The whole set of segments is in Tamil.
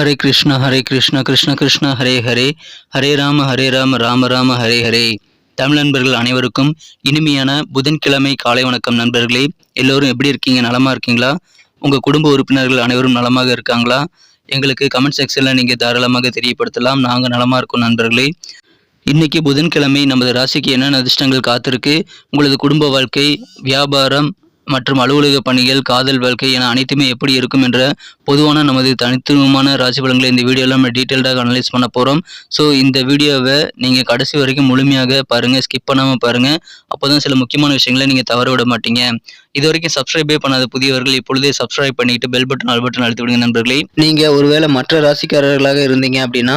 ஹரே கிருஷ்ண ஹரே கிருஷ்ண கிருஷ்ண கிருஷ்ண ஹரே ஹரே ஹரே ராம ஹரே ராம ராம ராம ஹரே ஹரே தமிழ் நண்பர்கள் அனைவருக்கும் இனிமையான புதன்கிழமை காலை வணக்கம் நண்பர்களே. எல்லோரும் எப்படி இருக்கீங்க? நலமா இருக்கீங்களா? உங்கள் குடும்ப உறுப்பினர்கள் அனைவரும் நலமாக இருக்காங்களா? எங்களுக்கு கமெண்ட் செக்ஷனில் நீங்கள் தாராளமாக தெரியப்படுத்தலாம். நாங்கள் நலமாக இருக்கோம் நண்பர்களே. இன்னைக்கு புதன்கிழமை நமது ராசிக்கு என்னென்ன அதிர்ஷ்டங்கள் காத்திருக்கு? உங்களது குடும்ப வாழ்க்கை வியாபாரம் மற்றும் அலுவலக பணிகள் காதல் வாழ்க்கை என அனைத்துமே எப்படி இருக்கும் என்ற பொதுவான நமது தனித்துவமான ராசி பலன்களை இந்த வீடியோவில் நம்ம டீட்டெயில்டாக அனலைஸ் பண்ண போகிறோம் ஸோ இந்த வீடியோவை நீங்கள் கடைசி வரைக்கும் முழுமையாக பாருங்கள் ஸ்கிப் பண்ணாமல் பாருங்கள் அப்போ தான் சில முக்கியமான விஷயங்களை நீங்கள் தவற விட மாட்டீங்க. இது வரைக்கும் சப்ஸ்கிரைபே பண்ணாத புதியவர்கள் இப்பொழுதே சப்ஸ்கிரைப் பண்ணிட்டு பெல் பட்டன் ஆல் பட்டன் அழுத்தி விடுங்க நண்பர்களே. நீங்கள் ஒருவேளை மற்ற ராசிக்காரர்களாக இருந்தீங்க அப்படின்னா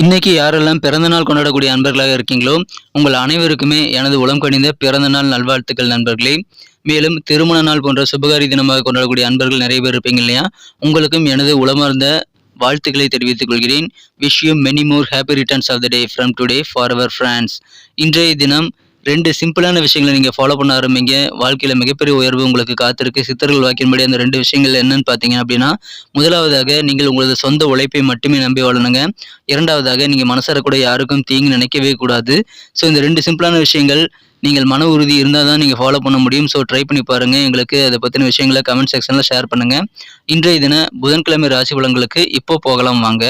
இன்னைக்கு யாரெல்லாம் பிறந்த நாள் கொண்டாடக்கூடிய அன்பர்களாக இருக்கீங்களோ உங்கள் அனைவருக்குமே எனது உளம் கணிந்த பிறந்த நாள் நல்வாழ்த்துக்கள் நண்பர்களே. மேலும் திருமண நாள் போன்ற சுபகாரி தினமாக கொண்டாடக்கூடிய அன்பர்கள் நிறைய பேர் இருப்பீங்க இல்லையா? உங்களுக்கும் எனது உளமார்ந்த வாழ்த்துக்களை தெரிவித்துக் கொள்கிறேன். Wish you many more happy returns of the day from today for our friends இன்றைய தினம் ரெண்டு சிம்பிளான விஷயங்களை நீங்கள் ஃபாலோ பண்ண ஆரம்பிங்க. வாழ்க்கையில் மிகப்பெரிய உயர்வு உங்களுக்கு காத்திருக்கு. சித்தர்கள் வாக்கின்படி அந்த ரெண்டு விஷயங்கள் என்னன்னு பார்த்தீங்க அப்படின்னா முதலாவதாக நீங்கள் உங்களது சொந்த உழைப்பை மட்டுமே நம்பி வாழணுங்க. இரண்டாவதாக நீங்கள் மனசார கூட யாருக்கும் தீங்கு நினைக்கவே கூடாது. ஸோ இந்த ரெண்டு சிம்பிளான விஷயங்கள் நீங்கள் மன உறுதி இருந்தால் தான் நீங்கள் ஃபாலோ பண்ண முடியும். ஸோ ட்ரை பண்ணி பாருங்கள் எங்களுக்கு அதை பற்றின விஷயங்களை கமெண்ட் செக்ஷனில் ஷேர் பண்ணுங்கள் இன்றைய தின புதன்கிழமை ராசி பலன்களுக்கு இப்போ போகலாம் வாங்க.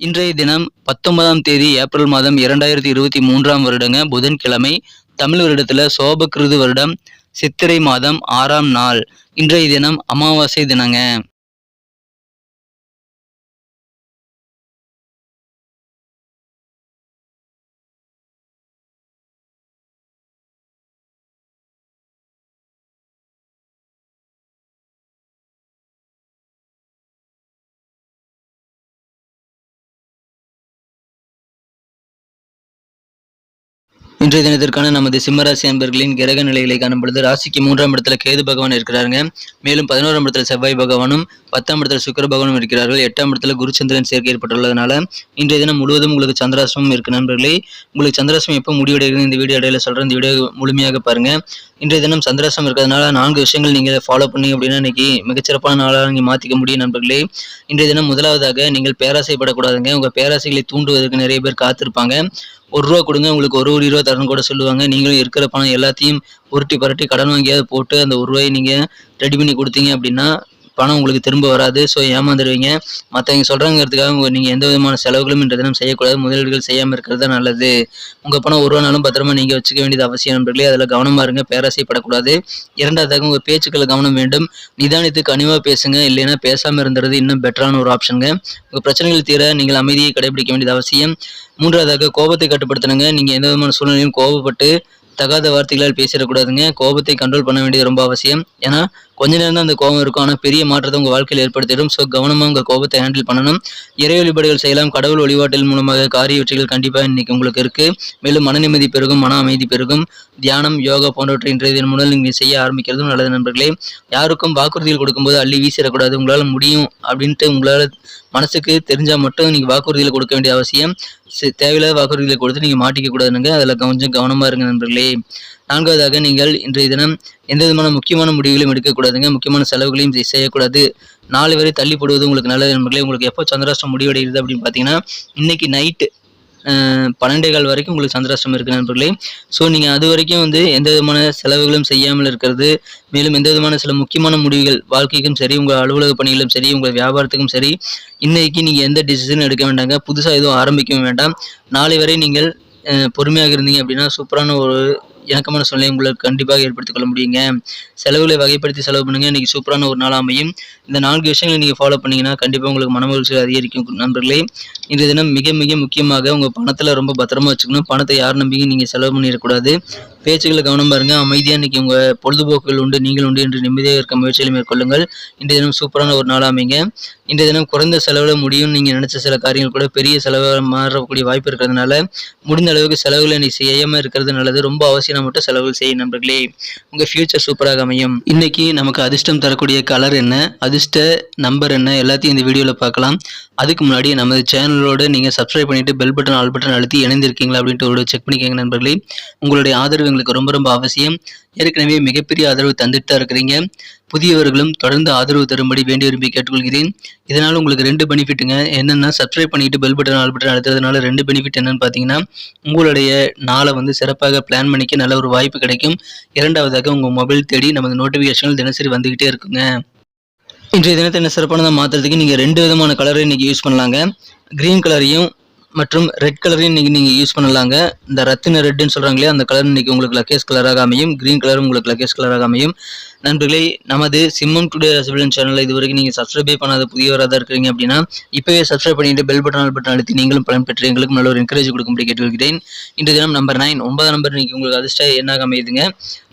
இன்றைய தினம் பத்தொன்பதாம் தேதி ஏப்ரல் மாதம் இரண்டாயிரத்தி இருபத்தி மூன்றாம் வருடங்க புதன்கிழமை தமிழ் வருடத்தில் சோபகிருது வருடம் சித்திரை மாதம் ஆறாம் நாள். இன்றைய தினம் அமாவாசை தினங்க. இன்றைய தினத்திற்கான நமது சிம்மராசி அன்பர்களின் கிரக நிலைகளை காணும் பொழுது ராசிக்கு மூன்றாம் இடத்துல கேது பகவான் இருக்கிறாருங்க. மேலும் பதினோராம் இடத்துல செவ்வாய் பகவானும் பத்தாம் இடத்துல சுக்கர பகவானும் இருக்கிறார்கள். எட்டாம் இடத்துல குருச்சந்திரன் சேர்க்கை ஏற்பட்டுள்ளதுனால இன்றைய தினம் முழுவதும் உங்களுக்கு சந்திராசிரமம் இருக்கு நண்பர்களே. உங்களுக்கு சந்திராசிரமம் எப்போ முடிவடைகிறது இந்த வீடியோ இடையில சொல்றேன். இந்த வீடியோ முழுமையாக பாருங்க. இன்றைய தினம் சந்திராசிரமம் இருக்கிறதுனால நான்கு விஷயங்கள் நீங்கள் ஃபாலோ பண்ணி அப்படின்னா இன்னைக்கு மிகச்சிறப்பான நாளாக நீங்கள் மாற்றிக்க முடியும் நண்பர்களே. இன்றைய தினம் முதலாவதாக நீங்கள் பேராசைப்படக்கூடாதுங்க. உங்கள் பேராசைகளை தூண்டுவதற்கு நிறைய பேர் காத்திருப்பாங்க. ஒரு ரூபா கொடுங்க. உங்களுக்கு ஒரு ஒரு இருபத்தி தரணும் கூட சொல்லுவாங்க. நீங்களும் இருக்கிற பணம் எல்லாத்தையும் உருட்டி பரட்டி கடன் வாங்கியாவது போட்டு அந்த ஒரு ரூபாயை நீங்கள் ரெடி பண்ணி கொடுத்தீங்க அப்படின்னா பணம் உங்களுக்கு திரும்ப வராது. ஸோ ஏமாந்துடுவீங்க மற்றவங்க சொல்கிறாங்கிறதுக்காக நீங்கள் எந்த விதமான செலவுகளும் இன்ற தினம் செய்யக்கூடாது. முதலீடுகள் செய்யாமல் இருக்கிறது தான் நல்லது. உங்கள் பணம் ஒரு நாளும் பத்திரமா நீங்கள் வச்சுக்க வேண்டியது அவசியம் நண்பர்களே. அதில் கவனமாக இருங்க. பேராசைப்படக்கூடாது இரண்டாவதாக உங்கள் பேச்சுக்களை கவனம் வேண்டும். நிதானித்து கனிவாக பேசுங்க. இல்லைன்னா பேசாமல் இருந்துறது இன்னும் பெட்டரான ஒரு ஆப்ஷனுங்க உங்கள் பிரச்சனைகள் தீர நீங்கள் அமைதியை கடைபிடிக்க வேண்டியது அவசியம். மூன்றாவதாக கோபத்தை கட்டுப்படுத்தணுங்க. நீங்கள் எந்த விதமான சூழ்நிலையும் கோபப்பட்டு தகாத வார்த்தைகளால் பேசிடக்கூடாதுங்க. கோபத்தை கண்ட்ரோல் பண்ண வேண்டியது ரொம்ப அவசியம். ஏன்னா கொஞ்ச நேரம் தான் அந்த கோபம் இருக்கும். ஆனால் பெரிய மாற்றத்தை உங்கள் வாழ்க்கையில் ஏற்படுத்திடும். ஸோ கவனமாக உங்கள் கோபத்தை ஹேண்டில் பண்ணணும். இறை வழிபாடுகள் செய்யலாம். கடவுள் வழிபாட்டில் மூலமாக காரிய வெற்றிகள் கண்டிப்பாக இன்னைக்கு உங்களுக்கு இருக்குது மேலும் மன நிம்மதி பெருகும் மன அமைதி பெருகும். தியானம் யோகா போன்றவற்றை இன்றைய தினம் முதல் நீங்கள் செய்ய ஆரம்பிக்கிறதும் நல்லது நண்பர்களே. யாருக்கும் வாக்குறுதிகள் கொடுக்கும்போது அள்ளி வீசிடக்கூடாது. உங்களால் முடியும் அப்படின்ட்டு உங்களால் மனசுக்கு தெரிஞ்சால் மட்டும் நீங்கள் வாக்குறுதியில் கொடுக்க வேண்டிய அவசியம். தேவையில்லாத வாக்குறுதிகளை கொடுத்து நீங்கள் மாட்டிக்க கூடாதுங்க அதில் கொஞ்சம் கவனமாக இருங்க நண்பர்களே. நான்காவதாக நீங்கள் இன்றைய தினம் எந்த விதமான முக்கியமான முடிவுகளையும் எடுக்கக்கூடாதுங்க. முக்கியமான செலவுகளையும் செய்யக்கூடாது. நாலு வரை தள்ளி போடுவது உங்களுக்கு நல்லது நண்பர்களே. உங்களுக்கு எப்போ சந்திராஷ்டிரம் முடிவடைகிறது அப்படின்னு பார்த்தீங்கன்னா இன்னைக்கு நைட்டு பன்னெண்டே கால் வரைக்கும் உங்களுக்கு சந்திராஷ்டமம் இருக்குது நண்பர்களே. ஸோ நீங்கள் அது வரைக்கும் வந்து எந்த விதமான செலவுகளும் செய்யாமல் இருக்கிறது. மேலும் எந்த விதமான சில முக்கியமான முடிவுகள் வாழ்க்கைக்கும் சரி உங்கள் அலுவலக பணிகளும் சரி உங்கள் வியாபாரத்துக்கும் சரி இன்னைக்கு நீங்கள் எந்த டிசிஷனும் எடுக்க வேண்டாங்க புதுசாக எதுவும் ஆரம்பிக்கவும் வேண்டாம். நாளை வரை நீங்கள் பொறுமையாக இருந்தீங்க அப்படின்னா சூப்பரான ஒரு இணக்கமான சூழ்நிலை உங்களுக்கு கண்டிப்பாக ஏற்படுத்திக் கொள்ள முடியுங்க. செலவுகளை வகைப்படுத்தி செலவு பண்ணுங்க. இன்னைக்கு சூப்பரான ஒரு நாள் அமையும். இந்த நான்கு விஷயங்களை நீங்கள் ஃபாலோ பண்ணீங்கன்னா கண்டிப்பாக உங்களுக்கு மனமகிழ்ச்சி அதிகரிக்கும் நண்பர்களே. இன்றைய தினம் மிக மிக முக்கியமாக உங்கள் பணத்தில் ரொம்ப பத்திரமா வச்சுக்கணும். பணத்தை யார் நம்பியும் நீங்கள் செலவு பண்ணிடக்கூடாது. பேச்சுகளை கவனம் பாருங்க. அமைதியாக இன்னைக்கு உங்கள் பொழுதுபோக்குகள் உண்டு நீங்கள் உண்டு என்று நிம்மதியாக இருக்க முயற்சிகளை மேற்கொள்ளுங்கள். இன்றைய தினம் சூப்பரான ஒரு நாள் அமைங்க. இன்றைய தினம் குறைந்த செலவில் முடியும் நீங்கள் நினைச்ச சில காரியங்கள் கூட பெரிய செலவாக மாறக்கூடிய வாய்ப்பு இருக்கிறதுனால முடிந்த அளவுக்கு செலவுகளை இன்னைக்கு செய்யாமல் இருக்கிறது நல்லது. ரொம்ப அவசியம் மட்டும் செலவுகள் செய்யும் நண்பர்களே. உங்கள் ஃபியூச்சர் சூப்பராக அமையும். இன்னைக்கு நமக்கு அதிர்ஷ்டம் தரக்கூடிய கலர் என்ன? அதிர்ஷ்ட நம்பர் என்ன? எல்லாத்தையும் இந்த வீடியோவில் பார்க்கலாம். அதுக்கு முன்னாடி நமது சேனலோட நீங்கள் சப்ஸ்கிரைப் பண்ணிட்டு பெல் பட்டன் ஆல் பட்டன் அழுத்தி இணைந்திருக்கீங்களா அப்படின்ட்டு ஒரு செக் பண்ணிக்கோங்க நண்பர்களே. உங்களுடைய ஆதரவு எங்களுக்கு ரொம்ப ரொம்ப அவசியம். ஏற்கனவே மிகப்பெரிய ஆதரவு தந்துட்டு தான் இருக்கிறீங்க. புதியவர்களும் தொடர்ந்து ஆதரவு தரும்படி வேண்டி விரும்பி கேட்டுக்கொள்கிறேன். இதனால் உங்களுக்கு ரெண்டு பெனிஃபிட்டுங்க என்னென்னா சப்ஸ்கிரைப் பண்ணிட்டு பெல் பட்டன் ஆல் பட்டன் அழுத்துறதுனால ரெண்டு பெனிஃபிட் என்னன்னு பார்த்தீங்கன்னா உங்களுடைய நாளை வந்து சிறப்பாக பிளான் பண்ணிக்க நல்ல ஒரு வாய்ப்பு கிடைக்கும். இரண்டாவதாக உங்கள் மொபைல் தேடி நமது நோட்டிஃபிகேஷன்கள் தினசரி வந்துக்கிட்டே இருக்குங்க. இன்றைய தினத்தை என்ன சிறப்பானதாக மாற்றுறதுக்கு நீங்கள் ரெண்டு விதமான கலரை இன்றைக்கி யூஸ் பண்ணலாங்க. க்ரீன் கலரையும் மற்றும் ரெட் கலரையும் இன்றைக்கி நீங்கள் யூஸ் பண்ணலாங்க. இந்த ரத்தின ரெட்டுன்னு சொல்கிறாங்களே அந்த கலர் இன்றைக்கி உங்களுக்கு லக்கேஸ் கலராக அமையும். க்ரீன் கலரும் உங்களுக்கு லக்கேஸ் கலராக அமையும். நண்பர்களே நமது சிம்மன் டுடே ரசிபிளன் சேனலில் இது வரைக்கும் நீங்கள் சப்ஸ்கிரைபே பண்ணாத புதியவராக தான் இருக்கிறீங்க அப்படின்னா இப்போவே சப்ஸ்கிரைப் பண்ணிட்டு பெல் பட்டன் பட்டன் அழுத்தி நீங்களும் பலன் பெற்று எங்களுக்கு நல்ல ஒரு என்கரேஜ் கொடுக்கும்படி கேட்டுக்கொள்கிறேன். இன்று தினம் நம்பர் நைன் ஒன்பதாம் நம்பர் இன்னைக்கு உங்களுக்கு அதிர்ஷ்ட என்னாக அமையுதுங்க.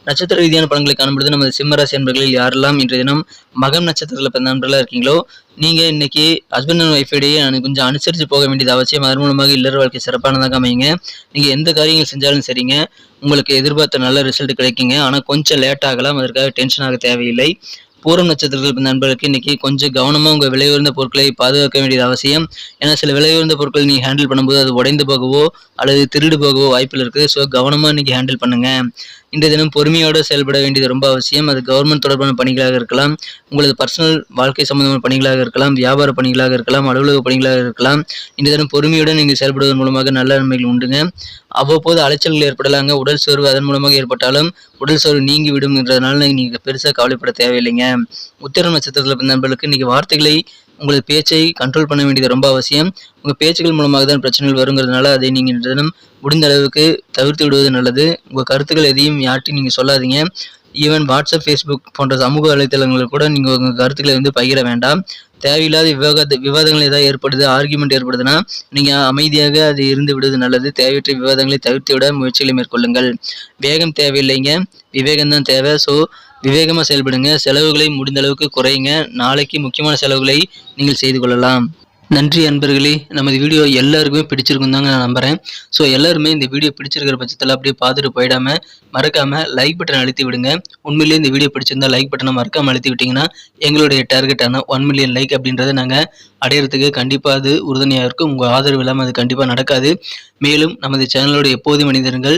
நட்சத்திர ரீதியான பலன்களை காணும்பொழுது நமது சிம்மராசி என்பர்களில் யாரெல்லாம் இன்றைய தினம் மகம் நட்சத்திரத்தில் பிறந்த நண்பர்களாக இருக்கீங்களோ நீங்கள் இன்னைக்கு ஹஸ்பண்ட் அண்ட் ஒய்ஃபிடையே கொஞ்சம் அனுசரித்து போக வேண்டியது அவசியம் அதன் மூலமாக இல்லற வாழ்க்கை சிறப்பானதாக அமையுங்க. நீங்கள் எந்த காரியங்கள் செஞ்சாலும் சரிங்க. உங்களுக்கு எதிர்பார்த்த நல்ல ரிசல்ட் கிடைக்குங்க. ஆனால் கொஞ்சம் லேட் ஆகலாம். அதற்காக டென்ஷன் ஆக தேவையில்லை. பூரம் நட்சத்திரத்தில் நண்பர்களுக்கு இன்னைக்கு கொஞ்சம் கவனமாக உங்கள் விலை உயர்ந்த பொருட்களை பாதுகாக்க வேண்டியது அவசியம். ஏன்னா சில விலை உயர்ந்த பொருட்கள் நீங்கள் ஹேண்டில் பண்ணும்போது அது உடைந்து போகவோ அல்லது திருடு போகவோ வாய்ப்பில் இருக்குது. ஸோ கவனமாக இன்னைக்கு ஹேண்டில் பண்ணுங்க. இன்றைய தினம் பொறுமையோடு செயல்பட வேண்டியது ரொம்ப அவசியம். அது கவர்மெண்ட் தொடர்பான பணிகளாக இருக்கலாம் உங்களது பர்சனல் வாழ்க்கை சம்பந்தமான பணிகளாக இருக்கலாம் வியாபார பணிகளாக இருக்கலாம் அலுவலக பணிகளாக இருக்கலாம். இன்றைய தினம் பொறுமையுடன் நீங்கள் செயல்படுவதன் மூலமாக நல்ல நன்மைகள் உண்டுங்க. அவ்வப்போது அலைச்சல்கள் ஏற்படலாங்க. உடல் சோர்வு அதன் மூலமாக ஏற்பட்டாலும் உடல் சோர்வு நீங்கி விடும்ன்றதுனால நீங்கள் பெருசாக கவலைப்பட தேவையில்லைங்க. உத்திர நட்சத்திரத்தில் நண்பர்களுக்கு இன்னைக்கு வார்த்தைகளை உங்களது பேச்சை கண்ட்ரோல் பண்ண வேண்டியது ரொம்ப அவசியம். உங்கள் பேச்சுகள் மூலமாக தான் பிரச்சனைகள் வருங்கிறதுனால அதை நீங்கள் தினம் முடிந்த அளவுக்கு தவிர்த்து விடுவது நல்லது. உங்கள் கருத்துக்கள் எதையும் யார்ட்டையும் நீங்கள் சொல்லாதீங்க. ஈவன் வாட்ஸ்அப் ஃபேஸ்புக் போன்ற சமூக வலைத்தளங்களில் கூட நீங்கள் உங்கள் கருத்துக்களை வந்து பகிர வேண்டாம். தேவையில்லாத விவாத விவாதங்கள் ஏதாவது ஏற்படுது ஆர்குமெண்ட் ஏற்படுதுன்னா நீங்கள் அமைதியாக அது இருந்து விடுவது நல்லது. தேவையற்ற விவாதங்களை தவிர்த்து விட முயற்சிகளை மேற்கொள்ளுங்கள். வேகம் தேவையில்லைங்க. விவேகம் தான் தேவை. ஸோ விவேகமாக செயல்படுங்க. செலவுகளை முடிந்த அளவுக்கு குறையுங்க. நாளைக்கு முக்கியமான செலவுகளை நீங்கள் செய்து கொள்ளலாம். நன்றி அன்பர்களே. நமது வீடியோ எல்லாருக்குமே பிடிச்சிருக்கும் தாங்க நான் நம்புகிறேன் ஸோ எல்லாருமே இந்த வீடியோ பிடிச்சிருக்கிற பட்சத்தில் அப்படியே பார்த்துட்டு போயிடாமல் மறக்காமல் லைக் பட்டன் அழுத்தி விடுங்க. உண்மையிலேயே இந்த வீடியோ பிடிச்சிருந்தா லைக் பட்டனை மறக்காமல் அழுத்தி விட்டிங்கன்னா எங்களுடைய டார்கெட்டான ஒன் மில்லியன் லைக் அப்படின்றத நாங்கள் அடையிறதுக்கு கண்டிப்பாக அது உறுதுணையாக இருக்கும். உங்கள் ஆதரவு இல்லாமல் அது கண்டிப்பாக நடக்காது. மேலும் நமது சேனலோட எப்போது மனிதர்கள்